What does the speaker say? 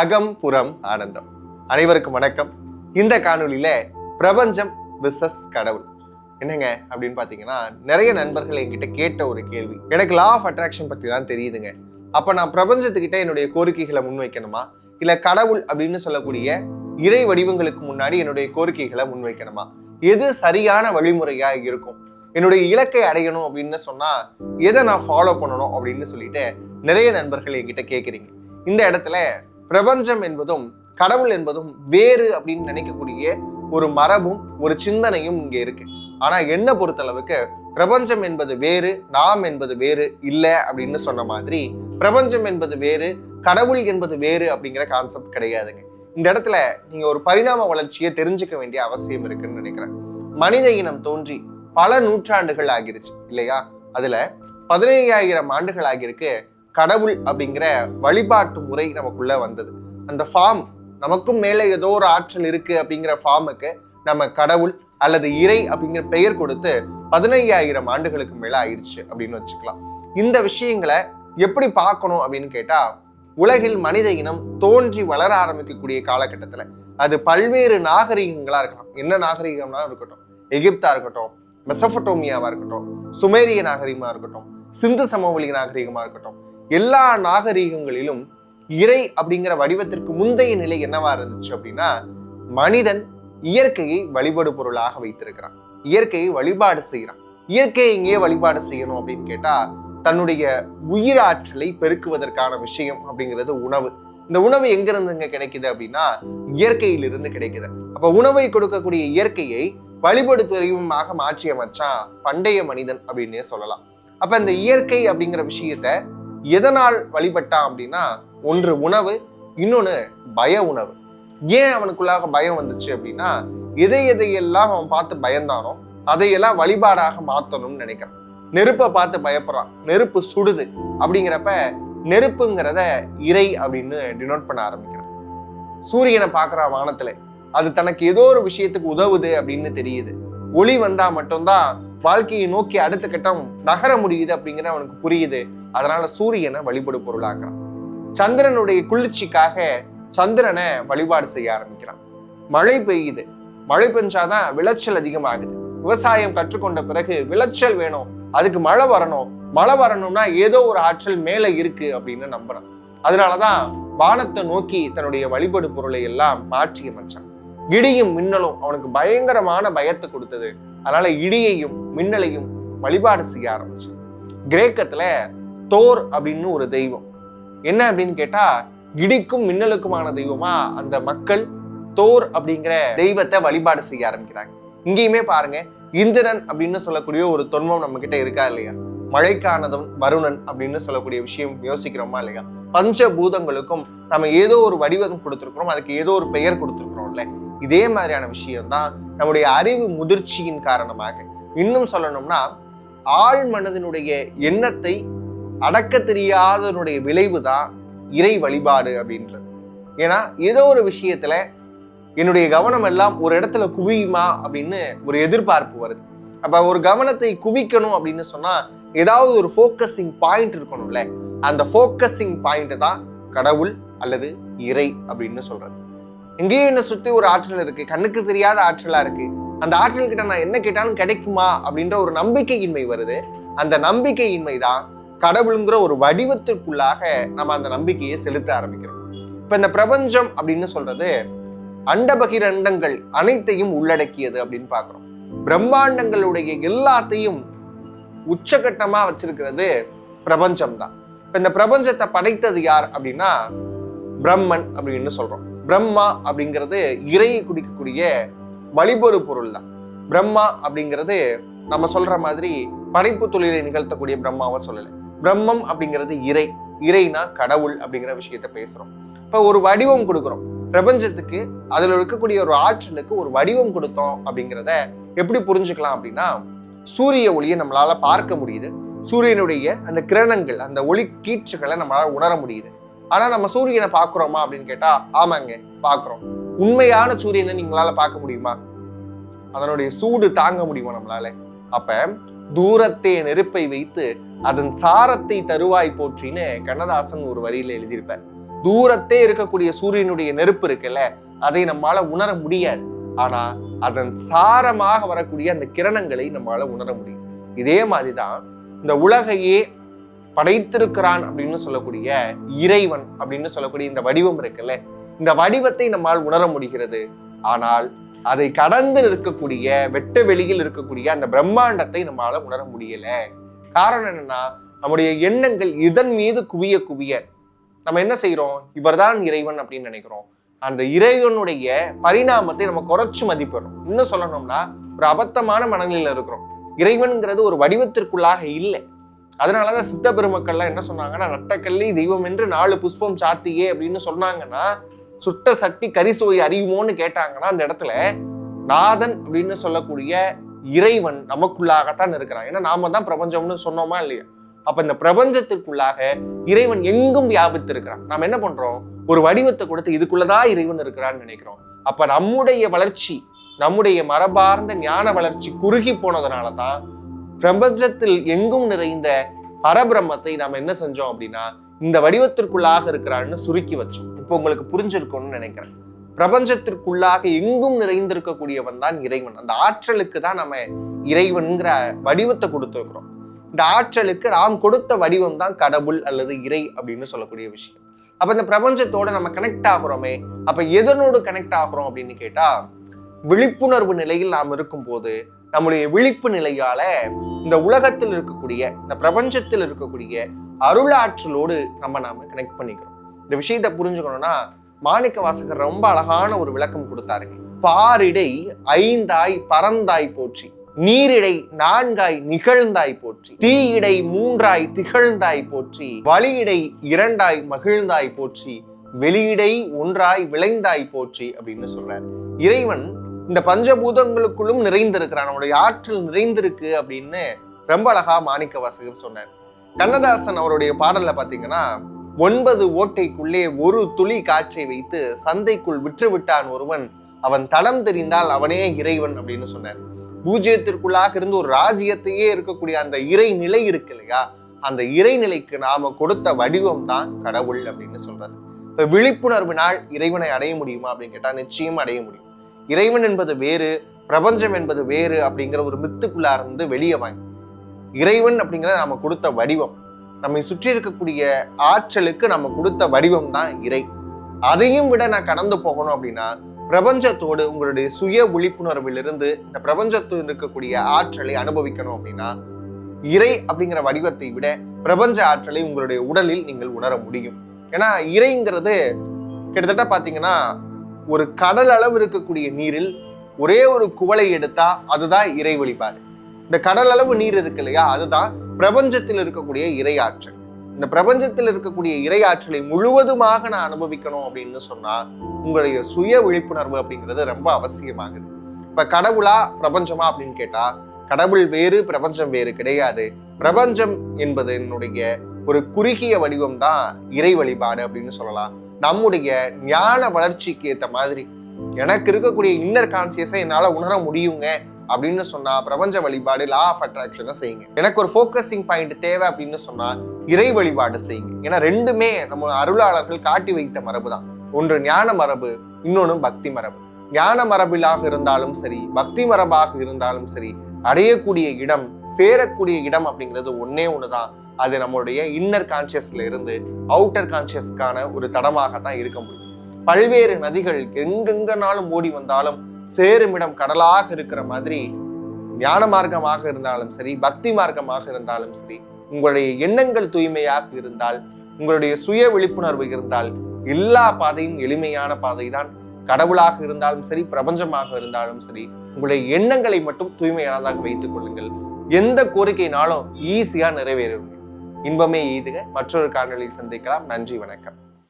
அகம் புறம் ஆனந்தம். அனைவருக்கும் வணக்கம். இந்த காணொலியில பிரபஞ்சம் விசஸ் கடவுள். என்னங்க அப்படின்னு பாத்தீங்கன்னா நிறைய நண்பர்கள் என்கிட்ட கேட்ட ஒரு கேள்வி. எனக்கு லா ஆஃப் அட்ராக்ஷன் பத்தி தான் தெரியுதுங்க. அப்ப நான் பிரபஞ்சத்துக்கிட்ட என்னுடைய கோரிக்கைகளை முன்வைக்கணுமா? இல்ல கடவுள் அப்படின்னு சொல்லக்கூடிய இறை வடிவங்களுக்கு முன்னாடி என்னுடைய கோரிக்கைகளை முன்வைக்கணுமா? எது சரியான வழிமுறையா இருக்கும்? என்னுடைய இலக்கை அடையணும் அப்படின்னு சொன்னா எதை நான் ஃபாலோ பண்ணணும் அப்படின்னு சொல்லிட்டு நிறைய நண்பர்கள் என்கிட்ட கேட்குறீங்க இந்த இடத்துல பிரபஞ்சம் என்பதும் கடவுள் என்பதும் வேறு அப்படின்னு நினைக்கக்கூடிய ஒரு மரபும் ஒரு சிந்தனையும் இங்க இருக்கு. ஆனா என்ன பொறுத்தளவுக்கு பிரபஞ்சம் என்பது வேறு நாம் என்பது வேறு இல்லை அப்படின்னு சொன்ன மாதிரி பிரபஞ்சம் என்பது வேறு கடவுள் என்பது வேறு அப்படிங்கிற கான்செப்ட் கிடையாதுங்க. இந்த இடத்துல நீங்க ஒரு பரிணாம வளர்ச்சியை தெரிஞ்சுக்க வேண்டிய அவசியம் இருக்குன்னு நினைக்கிறேன். மனித இனம் தோன்றி பல நூற்றாண்டுகள் ஆகிருச்சு இல்லையா? அதுல பதினையாயிரம் ஆண்டுகள் ஆகியிருக்கு. கடவுள் அப்படிங்கிற வழிபாட்டு முறை நமக்குள்ள வந்தது. அந்த ஃபார்ம் நமக்கும் மேலே ஏதோ ஒரு ஆற்றல் இருக்கு அப்படிங்கிற ஃபார்முக்கு நம்ம கடவுள் அல்லது இறை அப்படிங்கிற பெயர் கொடுத்து பதினையாயிரம் ஆண்டுகளுக்கு மேல ஆயிடுச்சு அப்படின்னு வச்சுக்கலாம். இந்த விஷயங்களை எப்படி பார்க்கணும் அப்படின்னு கேட்டா உலகில் மனித இனம் தோன்றி வளர ஆரம்பிக்கக்கூடிய காலகட்டத்துல அது பல்வேறு நாகரிகங்களா இருக்கலாம். என்ன நாகரிகம்னா இருக்கட்டும் எகிப்தா இருக்கட்டும் மெசபட்டோமியாவா இருக்கட்டும் சுமேரிய நாகரிகமா இருக்கட்டும் சிந்து சமவெளி நாகரிகமா இருக்கட்டும் எல்லா நாகரீகங்களிலும் இறை அப்படிங்கிற வடிவத்திற்கு முந்தைய நிலை என்னவா இருந்துச்சு அப்படின்னா மனிதன் இயற்கையை வழிபடு பொருளாக வைத்திருக்கிறான். இயற்கையை வழிபாடு செய்யறான் இயற்கையை இங்கே வழிபாடு செய்யணும் அப்படின்னு கேட்டா தன்னுடைய உயிராற்றலை பெருக்குவதற்கான விஷயம் அப்படிங்கிறது உணவு. இந்த உணவு எங்க இருந்துங்க கிடைக்குது அப்படின்னா இயற்கையிலிருந்து கிடைக்குது. அப்ப உணவை கொடுக்கக்கூடிய இயற்கையை வழிபடு தெய்வமாக மாற்றி அமைச்சான் பண்டைய மனிதன் அப்படின்னே சொல்லலாம். அப்ப இந்த இயற்கை அப்படிங்கிற விஷயத்த எதனால் வழிபட்டான் அப்படின்னா ஒன்று உணவு இன்னொன்று பய உணவு. ஏன் அவனுக்குள்ளாக பயம் வந்துச்சு அப்படின்னா எதை எதையெல்லாம் அவன் பார்த்து பயந்தானோ அதையெல்லாம் வழிபாடாக மாற்றணும்னு நினைக்கிறான். நெருப்பை பார்த்து பயப்படுறான். நெருப்பு சுடுது அப்படிங்கிறப்ப நெருப்புங்கிறத இறை அப்படின்னு டினோட் பண்ண ஆரம்பிக்கிறான். சூரியனை பார்க்கறான் வானத்தில். அது தனக்கு ஏதோ ஒரு விஷயத்துக்கு உதவுது அப்படின்னு தெரியுது. ஒளி வந்தா மட்டும்தான் வாழ்க்கையை நோக்கி அடுத்த கட்டம் நகர முடியுது அப்படிங்கிற அவனுக்கு புரியுது. அதனால சூரியனை வழிபடு பொருளாக்குறான். சந்திரனுடைய குளிர்ச்சிக்காக சந்திரனை வழிபாடு செய்ய ஆரம்பிக்கிறான். மழை பெய்யுது. மழை பெஞ்சாதான் விளைச்சல் அதிகமாகுது. விவசாயம் கற்றுக்கொண்ட பிறகு விளைச்சல் வேணும். அதுக்கு மழை வரணும். மழை வரணும்னா ஏதோ ஒரு ஆற்றல் மேல இருக்கு அப்படின்னு நம்புறான். அதனாலதான் வானத்தை நோக்கி தன்னுடைய வழிபடு பொருளை எல்லாம் மாற்றி அமைச்சான் இடியும் மின்னலும் அவனுக்கு பயங்கரமான பயத்தை கொடுத்தது. அதனால இடியையும் மின்னலையும் வழிபாடு செய்ய ஆரம்பிச்சு. கிரேக்கத்துல தோர் அப்படின்னு ஒரு தெய்வம். என்ன அப்படின்னு கேட்டா இடிக்கும் மின்னலுக்குமான தெய்வமா அந்த மக்கள் தோர் அப்படிங்கிற தெய்வத்தை வழிபாடு செய்ய ஆரம்பிக்கிறாங்க. இங்கேயுமே பாருங்க இந்திரன் அப்படின்னு சொல்லக்கூடிய ஒரு தொன்மம் நம்ம கிட்ட இருக்கா இல்லையா? மழைக்கானதும் வருணன் அப்படின்னு சொல்லக்கூடிய விஷயம் யோசிக்கிறோமா இல்லையா? பஞ்சபூதங்களுக்கும் நம்ம ஏதோ ஒரு வடிவம் கொடுத்துருக்குறோம் அதுக்கு ஏதோ ஒரு பெயர் கொடுத்துருக்குறோம்ல. இதே மாதிரியான விஷயம்தான் நம்முடைய அறிவு முதிர்ச்சியின் காரணமாக. இன்னும் சொல்லணும்னா ஆழ் மனதினுடைய எண்ணத்தை அடக்க தெரியாதனுடைய விளைவு தான் இறை வழிபாடு அப்படின்றது. ஏன்னா ஏதோ ஒரு விஷயத்துல என்னுடைய கவனம் எல்லாம் ஒரு இடத்துல குவியுமா அப்படின்னு ஒரு எதிர்பார்ப்பு வருது. அப்ப ஒரு கவனத்தை குவிக்கணும் அப்படின்னு சொன்னா ஏதாவது ஒரு ஃபோக்கஸிங் பாயிண்ட் இருக்கணும்ல அந்த ஃபோக்கஸிங் பாயிண்ட் தான் கடவுள் அல்லது இறை அப்படின்னு சொல்றது. எங்கேயும் என்னை சுற்றி ஒரு ஆற்றல் இருக்குது கண்ணுக்கு தெரியாத ஆற்றலாக இருக்குது அந்த ஆற்றல் கிட்ட நான் என்ன கேட்டாலும் கிடைக்குமா அப்படின்ற ஒரு நம்பிக்கையின்மை வருது. அந்த நம்பிக்கையின்மை தான் கடவுளுங்கிற ஒரு வடிவத்திற்குள்ளாக நம்ம அந்த நம்பிக்கையை செலுத்த ஆரம்பிக்கிறோம். இப்போ இந்த பிரபஞ்சம் அப்படின்னு சொல்றது அண்டபகிரண்டங்கள் அனைத்தையும் உள்ளடக்கியது அப்படின்னு பார்க்குறோம். பிரம்மாண்டங்களுடைய எல்லாத்தையும் உச்சகட்டமாக வச்சிருக்கிறது பிரபஞ்சம் தான். இப்போ இந்த பிரபஞ்சத்தை படைத்தது யார் அப்படின்னா பிரம்மன் அப்படின்னு சொல்கிறோம் பிரம்மா அப்படிங்கிறது இறையை குடிக்கக்கூடிய வழிபொரு பொருள் தான் பிரம்மா அப்படிங்கிறது நம்ம சொல்ற மாதிரி படைப்பு தொழிலை நிகழ்த்தக்கூடிய பிரம்மாவை சொல்லலை. பிரம்மம் அப்படிங்கிறது இறை இறைனா கடவுள் அப்படிங்கிற விஷயத்த பேசுறோம். இப்போ ஒரு வடிவம் கொடுக்குறோம். பிரபஞ்சத்துக்கு அதில் இருக்கக்கூடிய ஒரு ஆற்றலுக்கு ஒரு வடிவம் கொடுத்தோம் அப்படிங்கிறத எப்படி புரிஞ்சுக்கலாம் அப்படின்னா சூரிய ஒளியை நம்மளால பார்க்க முடியுது. சூரியனுடைய அந்த கிரணங்கள் அந்த ஒளி கீற்றுகளை நம்மளால உணர முடியுது. ஆனா நம்ம சூரியனை பாக்குறோமா அப்படின்னு கேட்டா ஆமாங்க பாக்குறோம் உண்மையான சூரியனை நீங்களால பார்க்க முடியுமா? அதனுடைய சூடு தாங்க முடியுமா நம்மளால? அப்ப தூரத்தே நெருப்பை வைத்து அதன் சாரத்தை தருவாய் போற்றின்னு கண்ணதாசன் ஒரு வரியில எழுதியிருப்பார். தூரத்தே இருக்கக்கூடிய சூரியனுடைய நெருப்பு இருக்குல்ல அதை நம்மால உணர முடியாது. ஆனா அதன் சாரமாக வரக்கூடிய அந்த கிரணங்களை நம்மளால உணர முடியும். இதே மாதிரிதான் இந்த உலகையே படைத்திருக்கிறான் அப்படின்னு சொல்லக்கூடிய இறைவன் அப்படின்னு சொல்லக்கூடிய இந்த வடிவம் இருக்குல்ல இந்த வடிவத்தை நம்மால் உணர முடிகிறது. ஆனால் அதை கடந்து இருக்கக்கூடிய வெட்ட வெளியில் இருக்கக்கூடிய அந்த பிரம்மாண்டத்தை நம்மால உணர முடியல. காரணம் என்னன்னா நம்முடைய எண்ணங்கள் இதன் மீது குவிய குவிய நம்ம என்ன செய்யறோம் இவர்தான் இறைவன் அப்படின்னு நினைக்கிறோம். அந்த இறைவனுடைய பரிணாமத்தை நம்ம குறைச்சு மதிப்பிடுறோம். இன்னும் சொல்லணும்னா ஒரு அபத்தமான மனநிலையில இருக்கிறோம். இறைவன்கிறது ஒரு வடிவத்திற்குள்ளாக இல்லை. அதனாலதான் சித்த பெருமக்கள்லாம் என்ன சொன்னாங்கன்னா நட்டக்கல்லி தெய்வம் என்று நாலு புஷ்பம் சாத்தியே அப்படின்னு சொன்னாங்கன்னா சுட்ட சட்டி கரிசுவை அறியுமோன்னு கேட்டாங்கன்னா அந்த இடத்துல நாதன் அப்படின்னு சொல்லக்கூடிய இறைவன் நமக்குள்ளாகத்தான் இருக்கிறான். ஏன்னா நாம தான் பிரபஞ்சம்னு சொன்னோமா இல்லையா? அப்ப இந்த பிரபஞ்சத்திற்குள்ளாக இறைவன் எங்கும் வியாபித்து இருக்கிறான் நாம என்ன பண்றோம்? ஒரு வடிவத்தை கொடுத்து இதுக்குள்ளதான் இறைவன் இருக்கிறான்னு நினைக்கிறோம். அப்ப நம்முடைய வளர்ச்சி நம்முடைய மரபார்ந்த ஞான வளர்ச்சி குறுகி போனதுனாலதான் பிரபஞ்சத்தில் எங்கும் நிறைந்த பரபிரம்மத்தை நாம என்ன செஞ்சோம் அப்படின்னா இந்த வடிவத்திற்குள்ளாக இருக்கிறான்னு சுருக்கி வச்சோம். இப்போ உங்களுக்கு புரிஞ்சிருக்கும்னு நினைக்கிறேன். பிரபஞ்சத்திற்குள்ளாக எங்கும் நிறைந்திருக்கக்கூடியவன் தான் இறைவன். அந்த ஆற்றலுக்கு தான் நம்ம இறைவன்கிற வடிவத்தை கொடுத்துருக்குறோம் இந்த ஆற்றலுக்கு நாம் கொடுத்த வடிவம் தான் கடவுள் அல்லது இறை அப்படின்னு சொல்லக்கூடிய விஷயம். அப்ப இந்த பிரபஞ்சத்தோட நம்ம கனெக்ட் ஆகுறோமே அப்ப எதனோடு கனெக்ட் ஆகுறோம் அப்படின்னு கேட்டா விழிப்புணர்வு நிலையில் நாம் இருக்கும் போது நம்முடைய விழிப்பு நிலையால இந்த உலகத்தில் இருக்கக்கூடிய இந்த பிரபஞ்சத்தில் இருக்கக்கூடிய அருளாற்றலோடு நம்ம நாம கனெக்ட் பண்ணிக்கிறோம். இந்த விஷயத்தை புரிஞ்சுக்கணும்னா மாணிக்க வாசகர் ரொம்ப அழகான ஒரு விளக்கம் கொடுத்தாருங்க பாரிடை ஐந்தாய் பறந்தாய் போற்றி நீரிடை நான்காய் நிகழ்ந்தாய் போற்றி தீயிடை மூன்றாய் திகழ்ந்தாய் போற்றி வழியிடை இரண்டாய் மகிழ்ந்தாய் போற்றி வெளியிடை ஒன்றாய் விளைந்தாய் போற்றி அப்படின்னு சொல்றாரு. இறைவன் இந்த பஞ்சபூதங்களுக்குள்ளும் நிறைந்திருக்கிறான். நம்முடைய ஆற்றல் நிறைந்திருக்கு அப்படின்னு ரொம்ப அழகா மாணிக்க வாசகர் சொன்னார். கண்ணதாசன் அவருடைய பாடல்ல பாத்தீங்கன்னா ஒன்பது ஓட்டைக்குள்ளே ஒரு துளி காற்றை வைத்து சந்தைக்குள் விற்று விட்டான் ஒருவன். அவன் தடம் தெரிந்தால் அவனே இறைவன் அப்படின்னு சொன்னார். பூஜ்ஜியத்திற்குள்ளாக இருந்து ஒரு ராஜ்யத்தையே இருக்கக்கூடிய அந்த இறை நிலை இருக்கு இல்லையா? அந்த இறைநிலைக்கு நாம கொடுத்த வடிவம் தான் கடவுள் அப்படின்னு சொல்றது இப்ப விழிப்புணர்வினால் இறைவனை அடைய முடியுமா அப்படின்னு கேட்டா நிச்சயம் அடைய முடியும். இறைவன் என்பது வேறு பிரபஞ்சம் என்பது வேறு அப்படிங்கிற ஒரு மித்துக்குள்ளா இருந்து வெளியே வாங்கி இறைவன் அப்படிங்கிறத நாம கொடுத்த வடிவம். நம்மை சுற்றி இருக்கக்கூடிய ஆற்றலுக்கு நம்ம கொடுத்த வடிவம் தான் இறை. அதையும் விட நான் கடந்து போகணும் அப்படின்னா பிரபஞ்சத்தோடு உங்களுடைய சுய விழிப்புணர்விலிருந்து இந்த பிரபஞ்சத்தில் இருக்கக்கூடிய ஆற்றலை அனுபவிக்கணும் அப்படின்னா இறை அப்படிங்கிற வடிவத்தை விட பிரபஞ்ச ஆற்றலை உங்களுடைய உடலில் நீங்கள் உணர முடியும். ஏன்னா இறைங்கிறது கிட்டத்தட்ட பார்த்தீங்கன்னா ஒரு கடல் அளவு இருக்கக்கூடிய நீரில் ஒரே ஒரு குவளை எடுத்தா அதுதான் இறை வழிபாடு. இந்த கடல் அளவு நீர் இருக்கு இல்லையா? அதுதான் பிரபஞ்சத்தில் இருக்கக்கூடிய இரையாற்றல் இந்த பிரபஞ்சத்தில் இருக்கக்கூடிய இரையாற்றலை முழுவதுமாக நான் அனுபவிக்கணும் அப்படின்னு சொன்னா உங்களுடைய சுய விழிப்புணர்வு அப்படிங்கிறது ரொம்ப அவசியமாகுது. இப்ப கடவுளா பிரபஞ்சமா அப்படின்னு கேட்டா கடவுள் வேறு பிரபஞ்சம் வேறு கிடையாது. பிரபஞ்சம் என்பது என்னுடைய ஒரு குறுகிய வடிவம் தான் இறை வழிபாடு அப்படின்னு சொல்லலாம். நம்முடைய ஞான வளர்ச்சிக்கு ஏற்ற மாதிரி. எனக்கு இருக்கக்கூடிய இன்னர் கான்சியஸை என்னால உணர முடியுங்க அப்படின்னு சொன்னா பிரபஞ்ச வழிபாடு லா ஆஃப் அட்ராக்ஷனை செய்யுங்க. எனக்கு ஒரு ஃபோக்கஸிங் பாயிண்ட் தேவை அப்படின்னு சொன்னா இறை வழிபாடு செய்யுங்க. ஏன்னா ரெண்டுமே நம்ம அருளாளர்கள் காட்டி வைத்த மரபு தான். ஒன்று ஞான மரபு இன்னொன்று பக்தி மரபு. ஞான மரபிலாக இருந்தாலும் சரி பக்தி மரபாக இருந்தாலும் சரி அடையக்கூடிய இடம் சேரக்கூடிய இடம் அப்படிங்கிறது ஒன்னே ஒண்ணுதான். அது நம்மளுடைய இன்னர் கான்சியஸ்ல இருந்து அவுட்டர் கான்சியஸ்க்கான ஒரு தடமாக தான் இருக்க முடியும். பல்வேறு நதிகள் எங்கெங்கனாலும் ஓடி வந்தாலும் சேருமிடம் கடலாக இருக்கிற மாதிரி ஞான மார்க்கமாக இருந்தாலும் சரி பக்தி மார்க்கமாக இருந்தாலும் சரி உங்களுடைய எண்ணங்கள் தூய்மையாக இருந்தால் உங்களுடைய சுய விழிப்புணர்வு இருந்தால் எல்லா பாதையும் எளிமையான பாதை தான் கடவுளாக இருந்தாலும் சரி பிரபஞ்சமாக இருந்தாலும் சரி உங்களுடைய எண்ணங்களை மட்டும் தூய்மையானதாக வைத்துக் கொள்ளுங்கள். எந்த கோரிக்கைனாலும் ஈஸியா நிறைவேறும் இன்பமே எய்துக மற்றொரு காணொளி சந்திக்கலாம். நன்றி வணக்கம்.